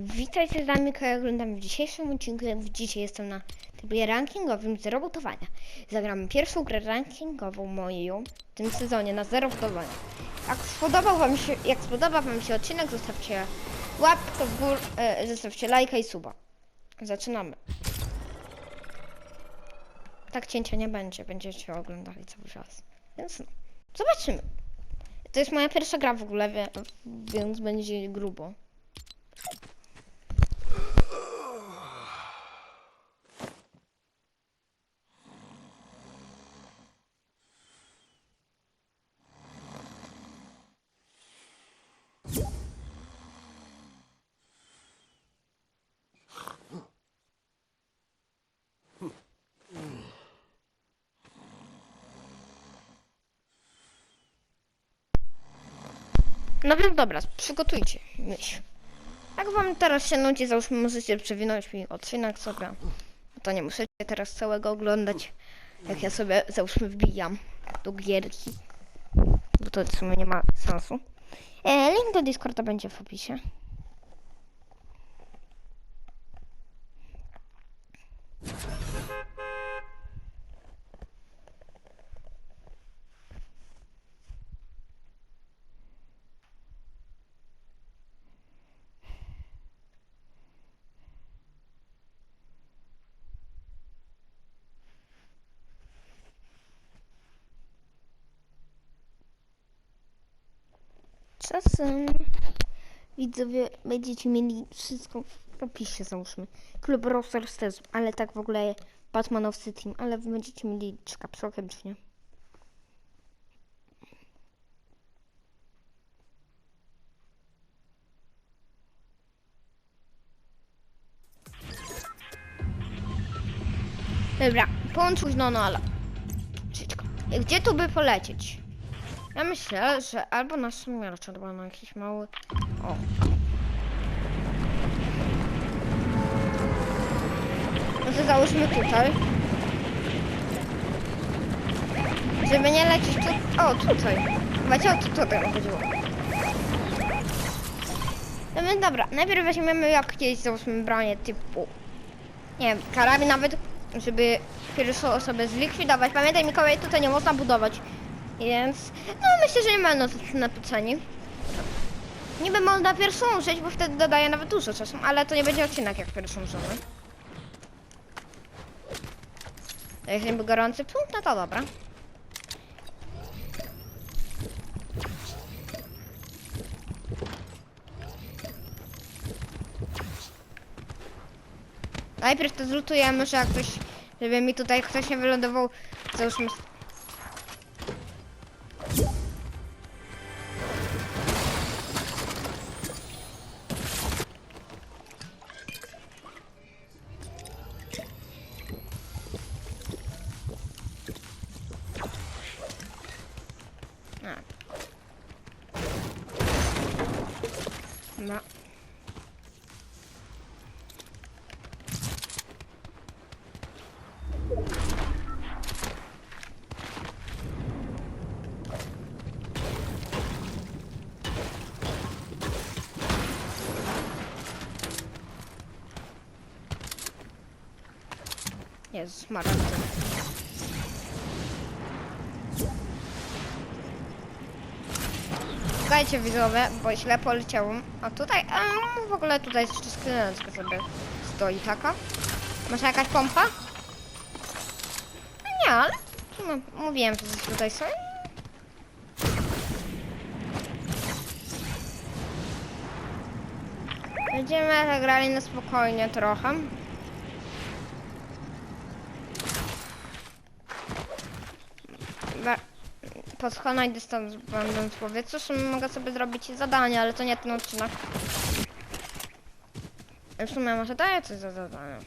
Witajcie z nami, oglądamy w dzisiejszym odcinku. Widzicie, jestem na trybie rankingowym zero budowania. Zagramy pierwszą grę rankingową moją w tym sezonie na zero budowania. Jak spodobał wam się, jak spodoba wam się odcinek, zostawcie łapkę w górę, e, zostawcie lajka i suba. Zaczynamy. Tak cięcia nie będzie, będziecie oglądali cały czas. Więc no, zobaczymy. To jest moja pierwsza gra w ogóle, więc będzie grubo. No więc dobra, przygotujcie myśl. Jak wam teraz się nudzi, załóżmy możecie przewinąć mi odcinek sobie. To nie musicie teraz całego oglądać, jak ja sobie załóżmy wbijam do gierki. Bo to w sumie nie ma sensu. E, link do Discorda będzie w opisie. Czasem widzowie będziecie mieli wszystko w opisie, załóżmy. Klub Roasters też, ale tak w ogóle Batmanowcy Team, ale wy będziecie mieli czy kapslokiem, czy nie. Dobra, połączyć no no ale. Gdzie tu by polecieć? Ja myślę, że albo na śmierć, albo na jakiś mały... O. No to załóżmy tutaj. Żeby nie lecieć tu... O, tutaj. Macie o to tutaj chodziło. No więc dobra, najpierw weźmiemy jakieś załóżmy bronię typu... Nie wiem, karabin nawet, żeby pierwszą osobę zlikwidować. Pamiętaj Mikołaj, tutaj nie można budować. Więc, no myślę, że nie ma nas na pytanie. Niby można pierwszą użyć, bo wtedy dodaje nawet dużo czasu, ale to nie będzie odcinek jak pierwszą użymy. Jeśli był gorący punkt, no to dobra. Najpierw to zlutujemy, że jak żeby mi tutaj ktoś nie wylądował, załóżmy A. No. Jezus, smaragdy. Słuchajcie widzowie, bo źle poleciałem. A tutaj, a w ogóle tutaj jest jeszcze skrzyneczka sobie stoi taka. Masz jakaś pompa? No nie, ale no, mówiłem, że tutaj są. Będziemy zagrali na spokojnie trochę. Podchonaj dystans będąc w powietrzu, w mogę sobie zrobić zadanie, ale to nie ten odcinek. W sumie może daję coś za zadanie.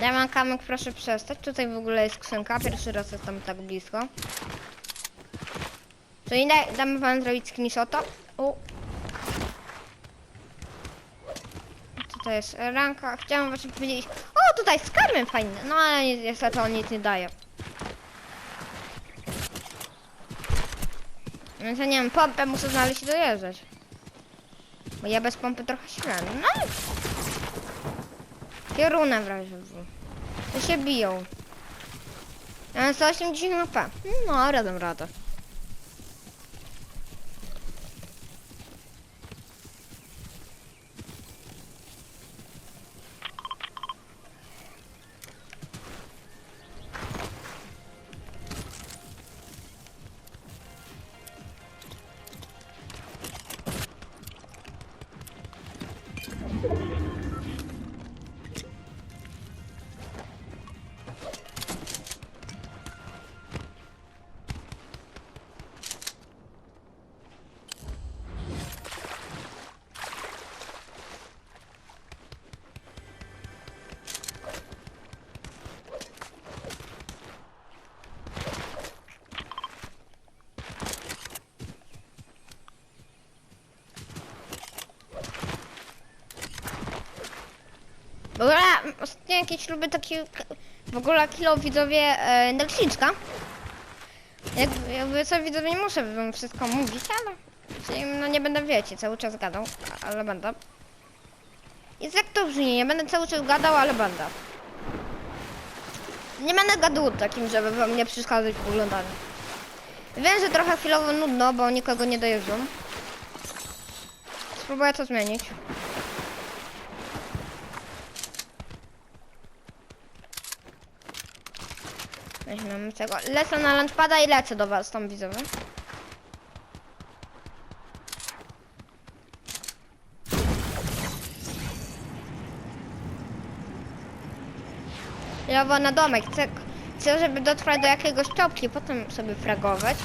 Damian Kamek, proszę przestać. Tutaj w ogóle jest skrzynka. Pierwszy raz jestem tak blisko. Czyli da, damy wam zrobić screenshota. U. Tutaj jest ranka. Chciałam właśnie powiedzieć. Tutaj skarmy fajny. No ale niestety on nic nie daje. Więc ja nie wiem, pompę muszę znaleźć i dojeżdżać. Bo ja bez pompy trochę śmiałem. No. Kierunek w razie W. To się biją. Ja mam 180 HP. No, radę radę. W ogóle ostatnio jakieś lubię taki w ogóle kilo widzowie e. Jak, jakby co widzowie nie muszę wam wszystko mówić, ale no nie będę wiecie, cały czas gadał, ale będę. Jest jak to brzmi, nie będę cały czas gadał, ale będę. Nie będę gadł takim, żeby wam nie przeszkadzać w oglądaniu. Wiem, że trochę chwilowo nudno, bo nikogo nie dojeżdżą. Spróbuję to zmienić. Weźmiemy tego. Lecę na launchpada i lecę do was tam widzowie. Lewo na domek. Chcę, chcę, żeby dotrwać do jakiegoś czopki, potem sobie fragować.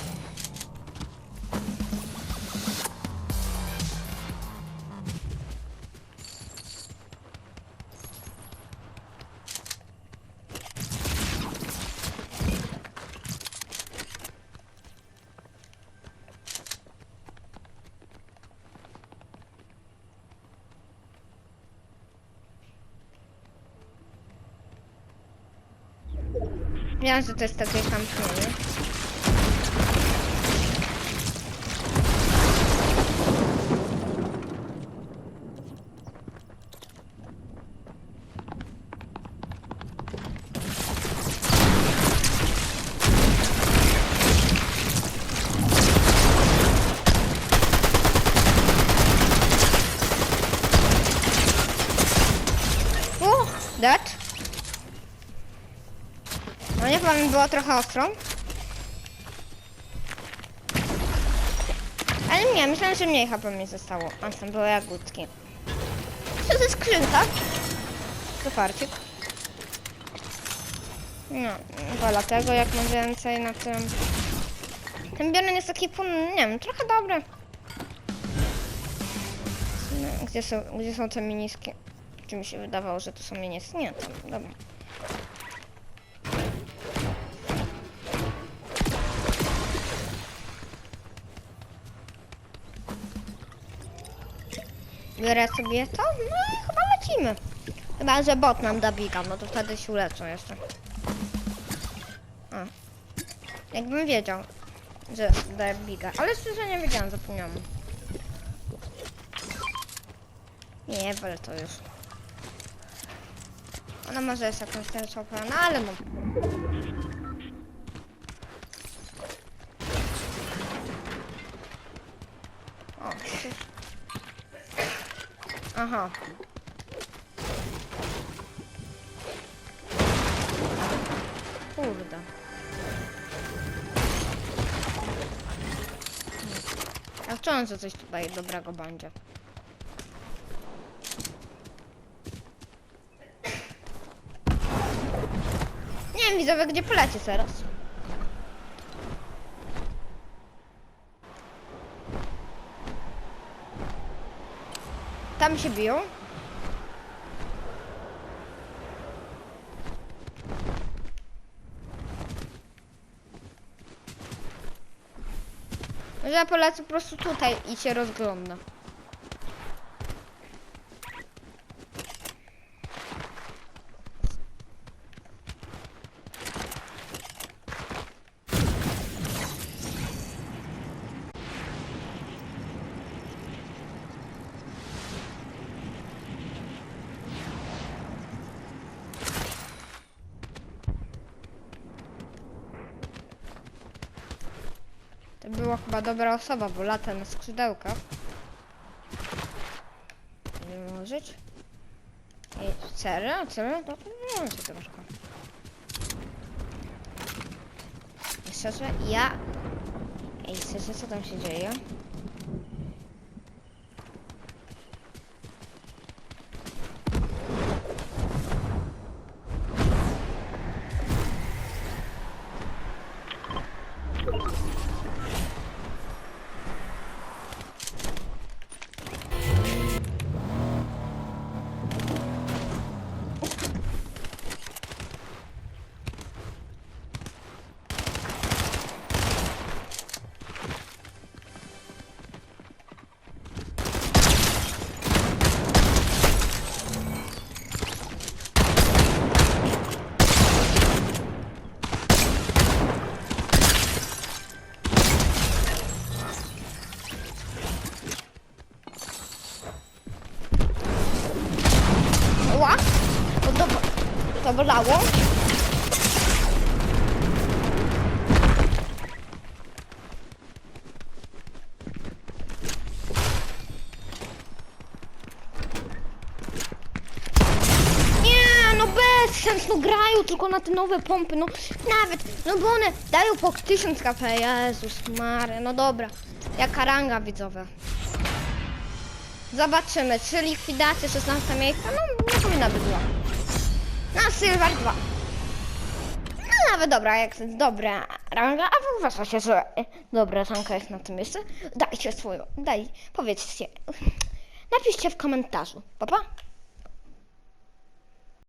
Wiem, że to jest takie kampienie. Było trochę ostro. Ale nie, myślałem, że mniej HP mi zostało. A tam były jagódki. Co jest skrzynka? Zaparcik. No, wolę tego, jak mam więcej na tym. Ten biorun jest taki, nie wiem, trochę dobry. Gdzie, są, gdzie są te miniski? Czy mi się wydawało, że to są miniski? Nie, tam, dobra. Biorę sobie to, no i chyba lecimy. Chyba, że bot nam da biga, no to wtedy się uleczą jeszcze. A. Jakbym wiedział, że da biga, ale szczerze nie wiedziałam, zapomniałam. Nie, wolę to już. Ona może jest jakąś ten no ale no. O, coś Aha. Kurde. Ja chciałem, że coś tutaj dobrego będzie. Nie wiem, widzowie, gdzie polecie teraz. Tam się biją. Może ja polecę po prostu tutaj i się rozglądam. To była chyba dobra osoba, bo lata na skrzydełkach. Nie możeć. Ej, serio? Serio? No to może troszkę. I Szczerze, ja... Ej, szczerze, co tam się dzieje? To bolało. Nie, no bez sens, no grają tylko na te nowe pompy, no nawet, no bo one dają po 1000 kp, Jezus Mary, no dobra, jaka ranga widzowa. Zobaczymy, czy likwidacja 16 miejsca, no nie powinna być zła. Na Silver 2. No nawet dobra, jak to jest dobra ranga, a wy uważacie, że dobra ranka jest na tym miejscu, dajcie swoją, daj, powiedzcie, napiszcie w komentarzu, pa pa.